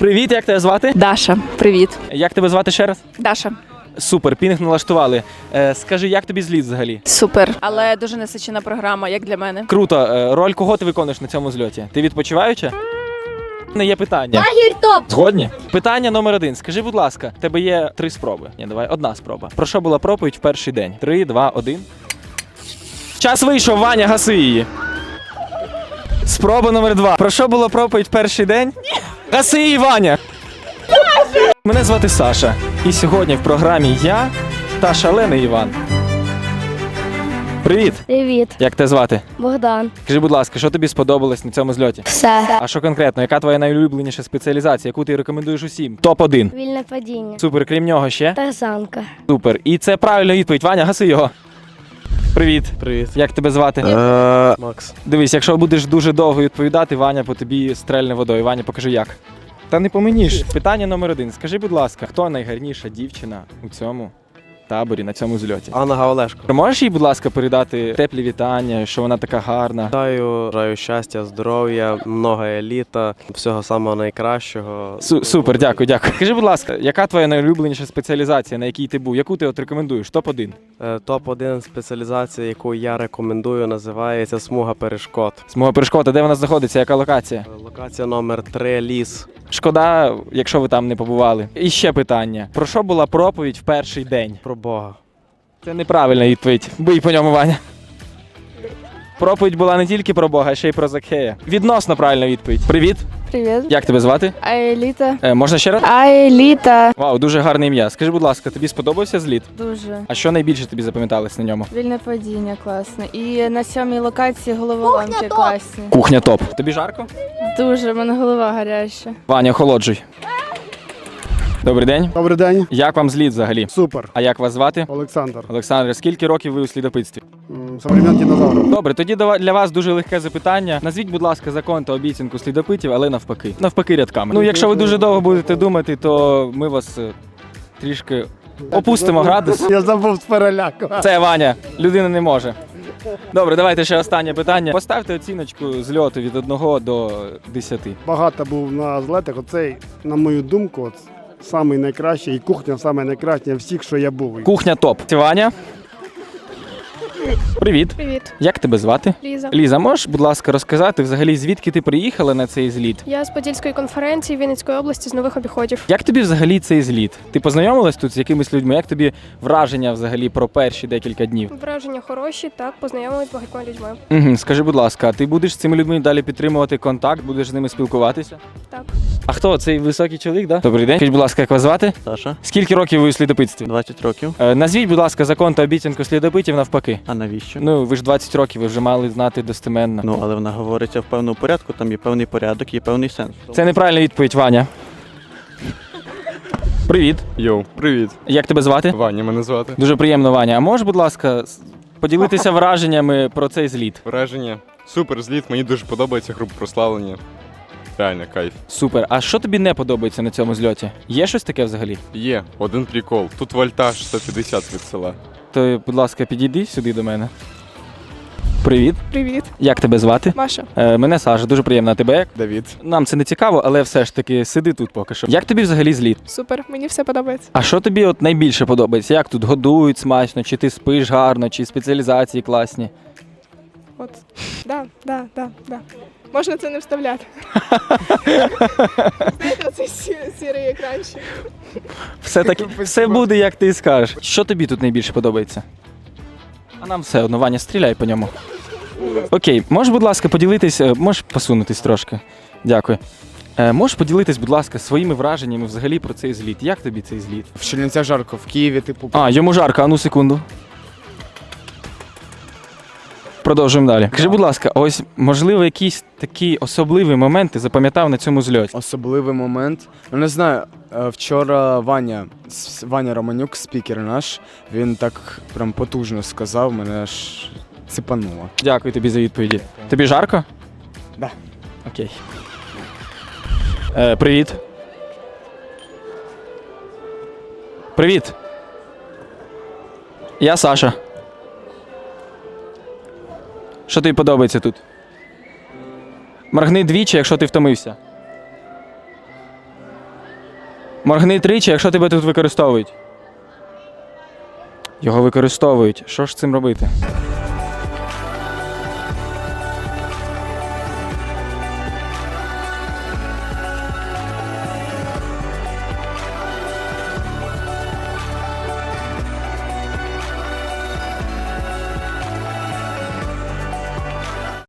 Привіт, як тебе звати? Даша, привіт. Як тебе звати ще раз? Даша. Супер, пінг налаштували. Е, скажи, як тобі зліт взагалі? Супер. Але дуже насичена програма, як для мене. Круто. Е, роль кого ти виконуєш на цьому зльоті? Ти відпочиваюча? Не є питання. топ! Згодні? Питання номер один. Скажи, будь ласка, в тебе є три спроби. Ні, давай, одна спроба. Про що була проповідь в перший день? Три, два, один. Час вийшов, Ваня, гаси її. Спроба номер два. Про що була проповідь в перший день? Гаси її, Ваня! Мене звати Саша. І сьогодні в програмі я та шалений Іван. Привіт! Привіт, Як тебе звати? Богдан. Скажи, будь ласка, що тобі сподобалось на цьому зльоті? Все. А що конкретно? Яка твоя найулюбленіша спеціалізація, яку ти рекомендуєш усім? Топ-1. Вільне падіння. Супер, крім нього ще. Тарзанка. Супер. І це правильна відповідь. Ваня, гаси його. Привіт. Привіт. Як тебе звати? Е, Макс. Дивись, якщо будеш дуже довго відповідати, Ваня по тобі стрельне водою. Ваня, покажи як. Та не поменіш. Питання номер один. Скажи, будь ласка, хто найгарніша дівчина у цьому таборі, на цьому зльоті? Анна Гаолешко. Можеш їй, будь ласка, передати теплі вітання, що вона така гарна? Вітаю, бажаю щастя, здоров'я, много еліта, всього самого найкращого. Су- супер, дякую, дякую. Скажи, будь ласка, яка твоя найулюбленіша спеціалізація, на якій ти був? Яку ти от рекомендуєш? Топ-1. Е, Топ-1 спеціалізація, яку я рекомендую, називається смуга перешкод. Смуга перешкода, де вона знаходиться, яка локація? Е, Локація номер 3 ліс. Шкода, якщо ви там не побували. І ще питання: про що була проповідь в перший день? Про Бога. Це неправильна відповідь. Бий по ньому, Ваня. Проповідь була не тільки про Бога, а ще й про Закхея. Відносно правильна відповідь. Привіт, Привіт. як тебе звати? Аеліта. Е, можна ще раз? Аеліта. Вау, дуже гарне ім'я. Скажи, будь ласка, тобі сподобався зліт? Дуже. А що найбільше тобі запам'яталось на ньому? Вільне падіння класне. І на сьомій локації головоломки класні. Кухня топ. Тобі жарко? Дуже, в мене голова гаряча. Ваня, охолоджуй. Добрий день. Добрий день. Як вам зліт взагалі? Супер. А як вас звати? Олександр. Олександр, скільки років ви у слідопитстві? Современ динозаврів. Добре, тоді для вас дуже легке запитання. Назвіть, будь ласка, закон та обіцянку слідопитів, але навпаки. Навпаки рядками. Ну, якщо ви дуже довго будете думати, то ми вас е, трішки опустимо градус. Я забув з переляку. Це Ваня, людина не може. Добре, давайте ще останнє питання. Поставте оціночку зльоту від 1 до 10. Багато був на злетах. Оцей, на мою думку, от, самий найкращий, і кухня самий найкраща всіх, що я був. Кухня топ. Ваня. Привіт. Привіт, Як тебе звати? Ліза. Ліза, можеш, будь ласка, розказати взагалі, звідки ти приїхала на цей зліт? Я з Подільської конференції Вінницької області з нових обіходів. Як тобі взагалі цей зліт? Ти познайомилась тут з якимись людьми? Як тобі враження взагалі про перші декілька днів? Враження хороші, так, познайомились з багатьма людьми. Угу, скажи, будь ласка, ти будеш з цими людьми далі підтримувати контакт, будеш з ними спілкуватися? Так. А хто цей високий чоловік? Да? Добрий день. Скажіть, будь ласка, як вас звати? Саша, Скільки років ви у слідопитстві? 20 років. Е, назвіть, будь ласка, закон та обіцянку слідопитів навпаки. А навіщо? Ну, ви ж 20 років, ви вже мали знати достеменно. Ну, але вона говориться в певному порядку, там є певний порядок, є певний сенс. Це неправильна відповідь, Ваня. Привіт. Йоу, привіт. Як тебе звати? Ваня мене звати. Дуже приємно, Ваня. А можеш, будь ласка, с- поділитися враженнями про цей зліт? Враження. Супер зліт, мені дуже подобається група прославлення. Реально, кайф. Супер. А що тобі не подобається на цьому зльоті? Є щось таке взагалі? Є, один прикол. Тут вольтаж 150 від села. То, будь ласка, підійди сюди до мене. Привіт. Привіт, Як тебе звати? Маша. Е, мене Саша, дуже приємно. А тебе як? Давід. Нам це не цікаво, але все ж таки сиди тут поки що. Як тобі взагалі зліт? Супер, мені все подобається. А що тобі от найбільше подобається? Як тут годують смачно, чи ти спиш гарно, чи спеціалізації класні? От. Да, да, да, да. Можна це не вставляти. Знаєте, цей сірий екранчик. Все таки все буде, як ти скажеш. Що тобі тут найбільше подобається? А нам все одно, Ваня, стріляй по ньому. Окей, можеш, будь ласка, поділитись, е, можеш посунутись трошки. Дякую. Е, можеш поділитись, будь ласка, своїми враженнями взагалі про цей зліт. Як тобі цей зліт? В Чернівцях жарко, в Києві, типу, А, йому жарко, а ну секунду. Продовжуємо далі. Скажи, будь ласка, ось можливо якісь такі особливі моменти запам'ятав на цьому зльоті. особливий момент. Ну не знаю, е, вчора Ваня, Ваня Романюк, спікер наш, він так прям потужно сказав, мене аж цепануло. Дякую тобі за відповіді. Тобі жарко? Да. Окей. Е, привіт. Привіт. Я Саша. Що тобі подобається тут? Моргни двічі, якщо ти втомився. Моргни тричі, якщо тебе тут використовують. Його використовують. Що ж цим робити?